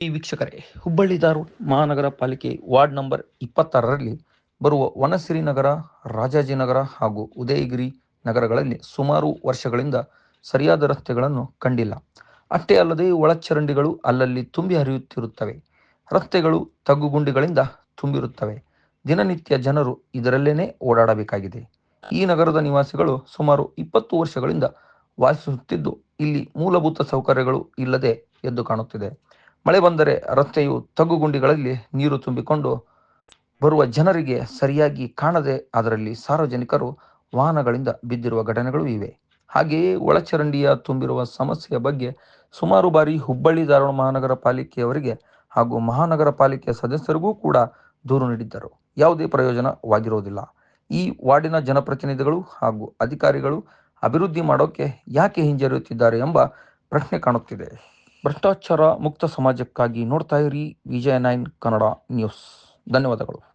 ವೀಕ್ಷಕರೇ, ಹುಬ್ಬಳ್ಳಿ ಧಾರವಾಡ ಮಹಾನಗರ ಪಾಲಿಕೆ ವಾರ್ಡ್ ನಂಬರ್ ಇಪ್ಪತ್ತಾರರಲ್ಲಿ ಬರುವ ವನಸಿರಿ ನಗರ ರಾಜಾಜಿನಗರ ಹಾಗೂ ಉದಯಗಿರಿ ನಗರಗಳಲ್ಲಿ ಸುಮಾರು ವರ್ಷಗಳಿಂದ ಸರಿಯಾದ ರಸ್ತೆಗಳನ್ನು ಕಂಡಿಲ್ಲ. ಅಷ್ಟೇ ಅಲ್ಲದೆ ಒಳಚರಂಡಿಗಳು ಅಲ್ಲಲ್ಲಿ ತುಂಬಿ ಹರಿಯುತ್ತಿರುತ್ತವೆ. ರಸ್ತೆಗಳು ತಗ್ಗುಗುಂಡಿಗಳಿಂದ ತುಂಬಿರುತ್ತವೆ. ದಿನನಿತ್ಯ ಜನರು ಇದರಲ್ಲೇನೆ ಓಡಾಡಬೇಕಾಗಿದೆ. ಈ ನಗರದ ನಿವಾಸಿಗಳು ಸುಮಾರು ಇಪ್ಪತ್ತು ವರ್ಷಗಳಿಂದ ವಾಸಿಸುತ್ತಿದ್ದು, ಇಲ್ಲಿ ಮೂಲಭೂತ ಸೌಕರ್ಯಗಳು ಇಲ್ಲದೆ ಎದ್ದು ಕಾಣುತ್ತಿದೆ. ಮಳೆ ಬಂದರೆ ರಸ್ತೆಯು ತಗ್ಗುಗುಂಡಿಗಳಲ್ಲಿ ನೀರು ತುಂಬಿಕೊಂಡು ಬರುವ ಜನರಿಗೆ ಸರಿಯಾಗಿ ಕಾಣದೆ ಅದರಲ್ಲಿ ಸಾರ್ವಜನಿಕರು ವಾಹನಗಳಿಂದ ಬಿದ್ದಿರುವ ಘಟನೆಗಳು ಇವೆ. ಹಾಗೆಯೇ ಒಳಚರಂಡಿಯ ತುಂಬಿರುವ ಸಮಸ್ಯೆಯ ಬಗ್ಗೆ ಸುಮಾರು ಬಾರಿ ಹುಬ್ಬಳ್ಳಿ ಧಾರವಾಡ ಮಹಾನಗರ ಪಾಲಿಕೆಯವರಿಗೆ ಹಾಗೂ ಮಹಾನಗರ ಪಾಲಿಕೆಯ ಸದಸ್ಯರಿಗೂ ಕೂಡ ದೂರು ನೀಡಿದ್ದರು. ಯಾವುದೇ ಪ್ರಯೋಜನವಾಗಿರುವುದಿಲ್ಲ. ಈ ವಾರ್ಡಿನ ಜನಪ್ರತಿನಿಧಿಗಳು ಹಾಗೂ ಅಧಿಕಾರಿಗಳು ಅಭಿವೃದ್ಧಿ ಮಾಡೋಕೆ ಯಾಕೆ ಹಿಂಜರಿಯುತ್ತಿದ್ದಾರೆ ಎಂಬ ಪ್ರಶ್ನೆ ಕಾಣುತ್ತಿದೆ. ಭ್ರಷ್ಟಾಚಾರ ಮುಕ್ತ ಸಮಾಜಕ್ಕಾಗಿ ನೋಡ್ತಾ ಇರಿ. Vijaya nine Kannada news. ಧನ್ಯವಾದಗಳು.